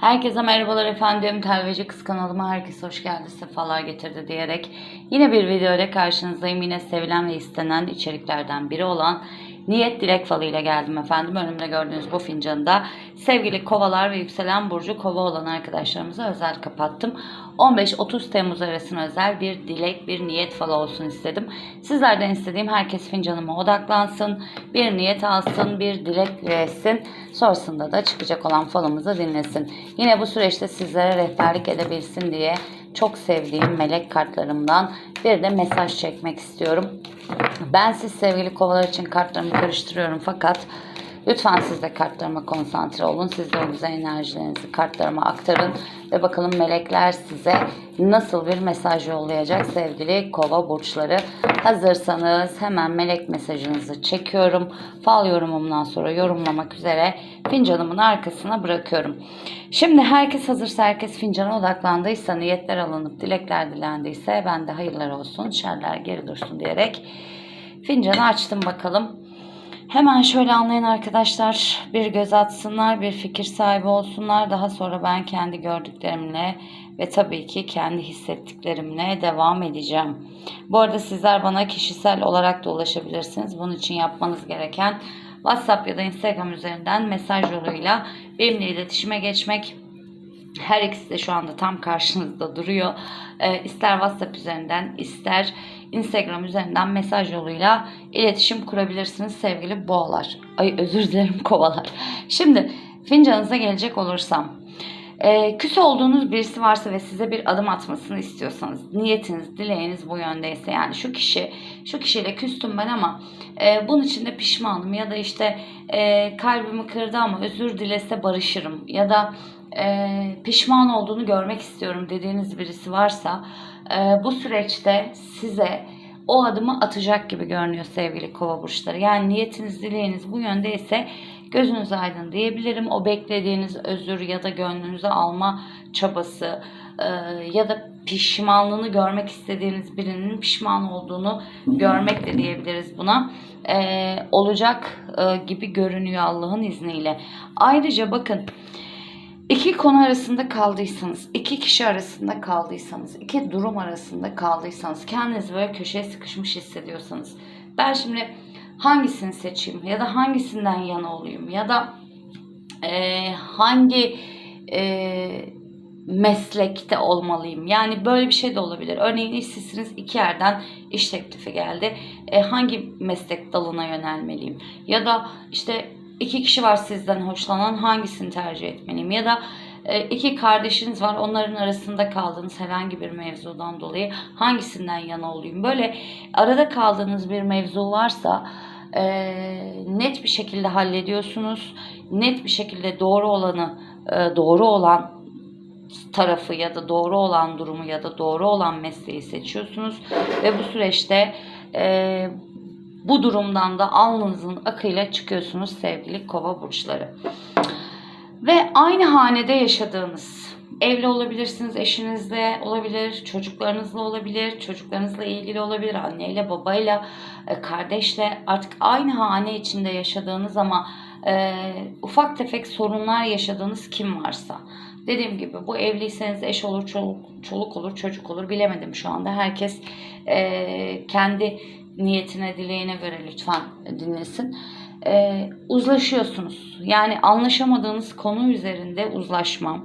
Herkese merhabalar efendim. Telveci kız kanalıma herkes hoş geldi, sefalar getirdi diyerek yine bir video ile karşınızdayım. Yine sevilen ve istenen içeriklerden biri olan Niyet Dilek Falı ile geldim efendim. Önümde gördüğünüz bu fincanı sevgili kovalar ve yükselen burcu kova olan arkadaşlarımıza özel kapattım. 15-30 Temmuz arasına özel bir dilek, bir niyet falı olsun istedim. Sizlerden istediğim herkes fincanıma odaklansın, bir niyet alsın, bir dilek dilesin. Sonrasında da çıkacak olan falımızı dinlesin. Yine bu süreçte sizlere rehberlik edebilsin diye çok sevdiğim melek kartlarımdan bir de mesaj çekmek istiyorum. Ben siz sevgili kovalar için kartlarımı karıştırıyorum fakat lütfen siz de kartlarıma konsantre olun. Siz de o güzel enerjilerinizi kartlarıma aktarın ve bakalım melekler size nasıl bir mesaj yollayacak sevgili kova burçları. Hazırsanız hemen melek mesajınızı çekiyorum. Fal yorumumdan sonra yorumlamak üzere fincanımın arkasına bırakıyorum. Şimdi herkes hazırsa herkes fincana odaklandıysa niyetler alınıp dilekler dilendiyse ben de hayırlar olsun şerler geri dursun diyerek fincanı açtım bakalım. Hemen şöyle anlayın arkadaşlar. Bir göz atsınlar, bir fikir sahibi olsunlar. Daha sonra ben kendi gördüklerimle ve tabii ki kendi hissettiklerimle devam edeceğim. Bu arada sizler bana kişisel olarak da ulaşabilirsiniz. Bunun için yapmanız gereken WhatsApp ya da Instagram üzerinden mesaj yoluyla benimle iletişime geçmek. Her ikisi de şu anda tam karşınızda duruyor. Ee, ister WhatsApp üzerinden ister Instagram üzerinden mesaj yoluyla iletişim kurabilirsiniz sevgili boğalar. Ay özür dilerim kovalar. Şimdi fincanınıza gelecek olursam. Ee, küs olduğunuz birisi varsa ve size bir adım atmasını istiyorsanız, niyetiniz, dileğiniz bu yöndeyse yani şu kişi, şu kişiyle küstüm ben ama e, bunun için de pişmanım ya da işte e, kalbimi kırdı ama özür dilese barışırım ya da e, pişman olduğunu görmek istiyorum dediğiniz birisi varsa e, bu süreçte size o adımı atacak gibi görünüyor sevgili kova burçları. Yani niyetiniz, dileğiniz bu yönde ise gözünüz aydın diyebilirim. O beklediğiniz özür ya da gönlünüze alma çabası e, ya da pişmanlığını görmek istediğiniz birinin pişman olduğunu görmek de diyebiliriz buna. E, olacak e, gibi görünüyor Allah'ın izniyle. Ayrıca bakın İki konu arasında kaldıysanız, iki kişi arasında kaldıysanız, iki durum arasında kaldıysanız, kendinizi böyle köşeye sıkışmış hissediyorsanız, ben şimdi hangisini seçeyim ya da hangisinden yana olayım ya da e, hangi e, meslekte olmalıyım? Yani böyle bir şey de olabilir. Örneğin işsizsiniz iki yerden iş teklifi geldi. E, hangi meslek dalına yönelmeliyim? Ya da işte iki kişi var sizden hoşlanan hangisini tercih etmeliyim? Ya da e, iki kardeşiniz var onların arasında kaldığınız herhangi bir mevzudan dolayı hangisinden yana olayım? Böyle arada kaldığınız bir mevzu varsa e, net bir şekilde hallediyorsunuz. Net bir şekilde doğru olanı e, doğru olan tarafı ya da doğru olan durumu ya da doğru olan mesleği seçiyorsunuz ve bu süreçte e, bu durumdan da alnınızın akıyla çıkıyorsunuz sevgili kova burçları. Ve aynı hanede yaşadığınız, evli olabilirsiniz, eşinizle olabilir, çocuklarınızla olabilir, çocuklarınızla ilgili olabilir, anneyle, babayla, e, kardeşle artık aynı hane içinde yaşadığınız ama e, ufak tefek sorunlar yaşadığınız kim varsa. Dediğim gibi bu evliyseniz eş olur, çoluk, çoluk olur, çocuk olur bilemedim şu anda. Herkes e, kendi niyetine, dileğine göre lütfen dinlesin. Ee, uzlaşıyorsunuz. Yani anlaşamadığınız konu üzerinde uzlaşma.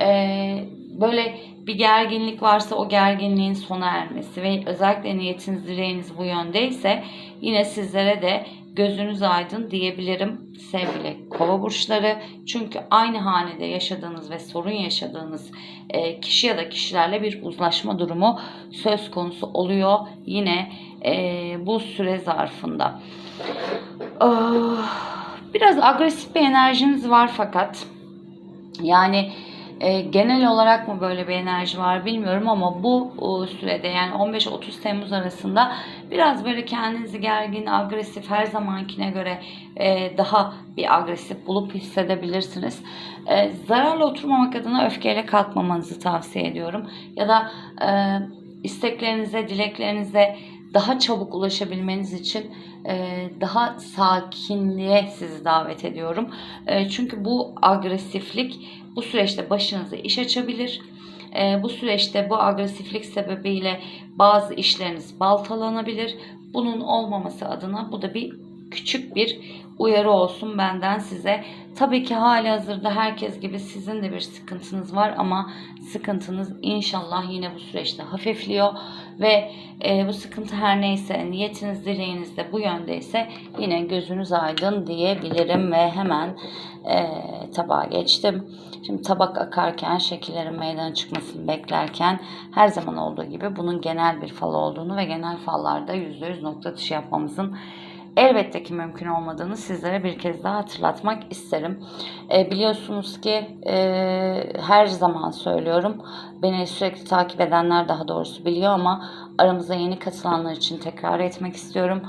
Ee, böyle bir gerginlik varsa o gerginliğin sona ermesi ve özellikle niyetiniz, dileğiniz bu yöndeyse yine sizlere de gözünüz aydın diyebilirim sevgili kova burçları. Çünkü aynı hanede yaşadığınız ve sorun yaşadığınız e, kişi ya da kişilerle bir uzlaşma durumu söz konusu oluyor yine e, bu süre zarfında. Ah, biraz agresif bir enerjiniz var fakat yani e, genel olarak mı böyle bir enerji var bilmiyorum ama bu o, sürede yani 15-30 Temmuz arasında biraz böyle kendinizi gergin, agresif her zamankine göre e, daha bir agresif bulup hissedebilirsiniz. E, zararla oturmamak adına öfkeyle kalkmamanızı tavsiye ediyorum. Ya da e, isteklerinize, dileklerinize daha çabuk ulaşabilmeniz için e, daha sakinliğe sizi davet ediyorum. E, çünkü bu agresiflik bu süreçte başınıza iş açabilir. E, bu süreçte bu agresiflik sebebiyle bazı işleriniz baltalanabilir. Bunun olmaması adına bu da bir küçük bir uyarı olsun benden size. Tabii ki hali hazırda herkes gibi sizin de bir sıkıntınız var ama sıkıntınız inşallah yine bu süreçte hafifliyor ve e, bu sıkıntı her neyse niyetiniz dileğiniz de bu yöndeyse yine gözünüz aydın diyebilirim ve hemen e, tabağa geçtim. Şimdi tabak akarken şekillerin meydana çıkmasını beklerken her zaman olduğu gibi bunun genel bir fal olduğunu ve genel fallarda %100 nokta atışı yapmamızın elbette ki mümkün olmadığını sizlere bir kez daha hatırlatmak isterim. E, biliyorsunuz ki e, her zaman söylüyorum. Beni sürekli takip edenler daha doğrusu biliyor ama aramıza yeni katılanlar için tekrar etmek istiyorum.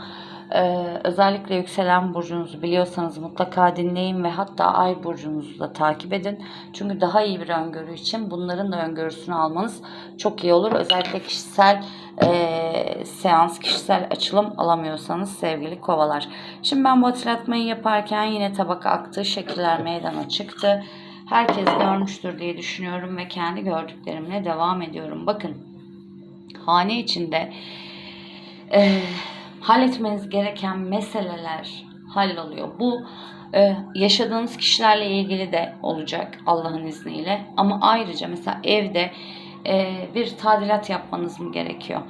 Ee, özellikle yükselen burcunuzu biliyorsanız mutlaka dinleyin ve hatta ay burcunuzu da takip edin. Çünkü daha iyi bir öngörü için bunların da öngörüsünü almanız çok iyi olur. Özellikle kişisel e, seans, kişisel açılım alamıyorsanız sevgili kovalar. Şimdi ben bu hatırlatmayı yaparken yine tabaka aktığı şekiller meydana çıktı. Herkes görmüştür diye düşünüyorum ve kendi gördüklerimle devam ediyorum. Bakın hane içinde e, halletmeniz gereken meseleler halloluyor. Bu e, yaşadığınız kişilerle ilgili de olacak Allah'ın izniyle. Ama ayrıca mesela evde e, bir tadilat yapmanız mı gerekiyor?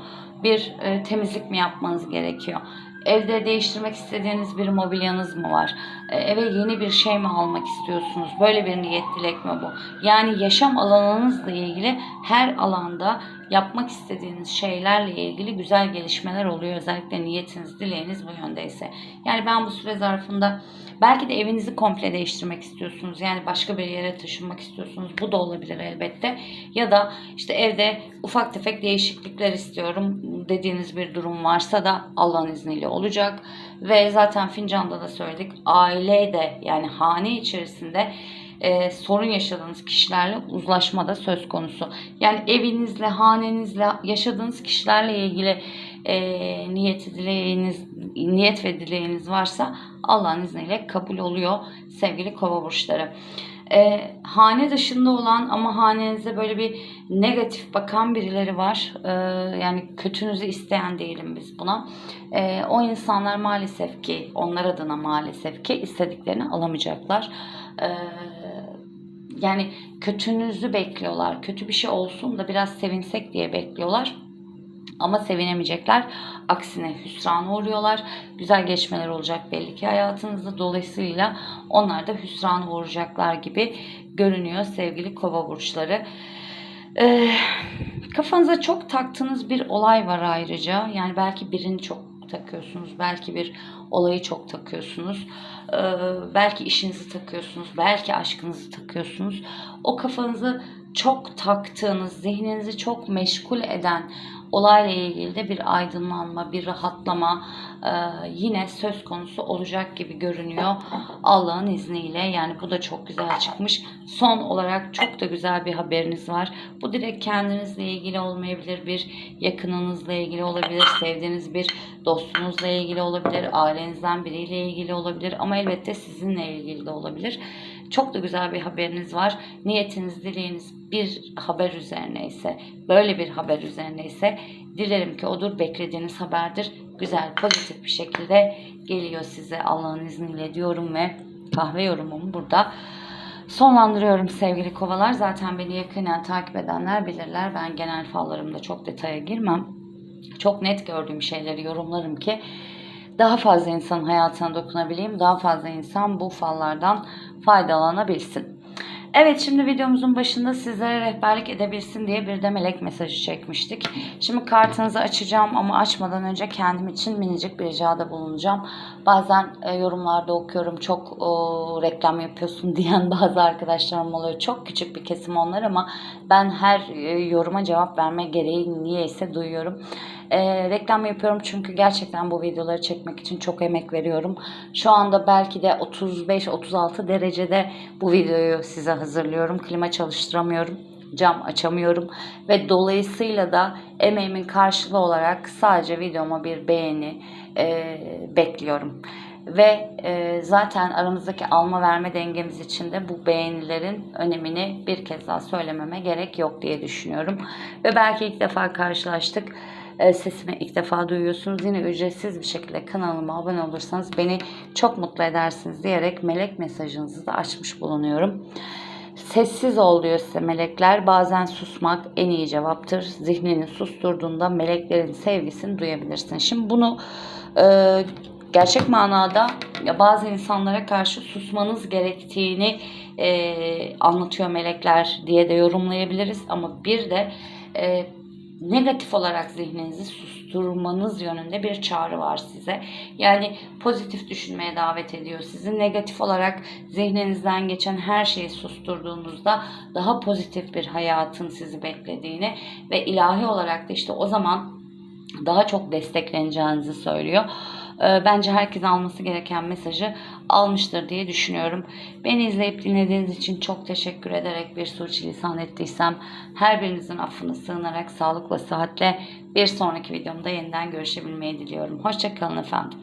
Bir e, temizlik mi yapmanız gerekiyor? Evde değiştirmek istediğiniz bir mobilyanız mı var? E, eve yeni bir şey mi almak istiyorsunuz? Böyle bir niyet dilek mi bu? Yani yaşam alanınızla ilgili her alanda yapmak istediğiniz şeylerle ilgili güzel gelişmeler oluyor. Özellikle niyetiniz, dileğiniz bu yöndeyse. Yani ben bu süre zarfında belki de evinizi komple değiştirmek istiyorsunuz. Yani başka bir yere taşınmak istiyorsunuz. Bu da olabilir elbette. Ya da işte evde ufak tefek değişiklikler istiyorum dediğiniz bir durum varsa da Allah'ın izniyle olacak. Ve zaten fincanda da söyledik. Aile de yani hane içerisinde e, sorun yaşadığınız kişilerle uzlaşma da söz konusu. Yani evinizle, hanenizle, yaşadığınız kişilerle ilgili e, niyeti dileğiniz, niyet ve dileğiniz varsa Allah'ın izniyle kabul oluyor sevgili kova burçları. E, hane dışında olan ama hanenize böyle bir negatif bakan birileri var. E, yani kötünüzü isteyen değilim biz buna. E, o insanlar maalesef ki onlar adına maalesef ki istediklerini alamayacaklar. E, yani kötünüzü bekliyorlar. Kötü bir şey olsun da biraz sevinsek diye bekliyorlar. Ama sevinemeyecekler. Aksine hüsrana uğruyorlar. Güzel geçmeler olacak belli ki hayatınızda. Dolayısıyla onlar da hüsrana uğrayacaklar gibi görünüyor sevgili kova burçları. Ee, kafanıza çok taktığınız bir olay var ayrıca. Yani belki birini çok takıyorsunuz. Belki bir olayı çok takıyorsunuz. Ee, belki işinizi takıyorsunuz. Belki aşkınızı takıyorsunuz. O kafanızı çok taktığınız, zihninizi çok meşgul eden olayla ilgili de bir aydınlanma, bir rahatlama e, yine söz konusu olacak gibi görünüyor Allah'ın izniyle. Yani bu da çok güzel çıkmış. Son olarak çok da güzel bir haberiniz var. Bu direkt kendinizle ilgili olmayabilir, bir yakınınızla ilgili olabilir, sevdiğiniz bir dostunuzla ilgili olabilir, ailenizden biriyle ilgili olabilir ama elbette sizinle ilgili de olabilir. Çok da güzel bir haberiniz var. Niyetiniz, dileğiniz bir haber üzerine ise, böyle bir haber üzerine ise dilerim ki odur beklediğiniz haberdir. Güzel, pozitif bir şekilde geliyor size Allah'ın izniyle diyorum ve kahve yorumumu burada sonlandırıyorum sevgili kovalar. Zaten beni yakinen takip edenler bilirler. Ben genel fallarımda çok detaya girmem. Çok net gördüğüm şeyleri yorumlarım ki daha fazla insanın hayatına dokunabileyim. Daha fazla insan bu fallardan faydalanabilsin. Evet şimdi videomuzun başında sizlere rehberlik edebilsin diye bir de melek mesajı çekmiştik. Şimdi kartınızı açacağım ama açmadan önce kendim için minicik bir ricada bulunacağım. Bazen e, yorumlarda okuyorum çok e, reklam yapıyorsun diyen bazı arkadaşlarım oluyor. Çok küçük bir kesim onlar ama ben her e, yoruma cevap verme gereği niyeyse duyuyorum. E, reklam yapıyorum çünkü gerçekten bu videoları çekmek için çok emek veriyorum. Şu anda belki de 35-36 derecede bu videoyu size hazırlıyorum. Klima çalıştıramıyorum. cam açamıyorum ve dolayısıyla da emeğimin karşılığı olarak sadece videoma bir beğeni e, bekliyorum. Ve e, zaten aramızdaki alma verme dengemiz için de bu beğenilerin önemini bir kez daha söylememe gerek yok diye düşünüyorum. Ve belki ilk defa karşılaştık. E, sesimi ilk defa duyuyorsunuz. Yine ücretsiz bir şekilde kanalıma abone olursanız beni çok mutlu edersiniz diyerek melek mesajınızı da açmış bulunuyorum. Sessiz ol diyor size melekler. Bazen susmak en iyi cevaptır. Zihnini susturduğunda meleklerin sevgisini duyabilirsin. Şimdi bunu e, gerçek manada bazı insanlara karşı susmanız gerektiğini e, anlatıyor melekler diye de yorumlayabiliriz. Ama bir de e, negatif olarak zihninizi susturmanız yönünde bir çağrı var size. Yani pozitif düşünmeye davet ediyor sizi. Negatif olarak zihninizden geçen her şeyi susturduğunuzda daha pozitif bir hayatın sizi beklediğini ve ilahi olarak da işte o zaman daha çok destekleneceğinizi söylüyor. Ee, Bence herkes alması gereken mesajı almıştır diye düşünüyorum. Beni izleyip dinlediğiniz için çok teşekkür ederek bir suçilisan ettiysem her birinizin affını sığınarak sağlıkla sıhhatle bir sonraki videomda yeniden görüşebilmeyi diliyorum. Hoşçakalın efendim.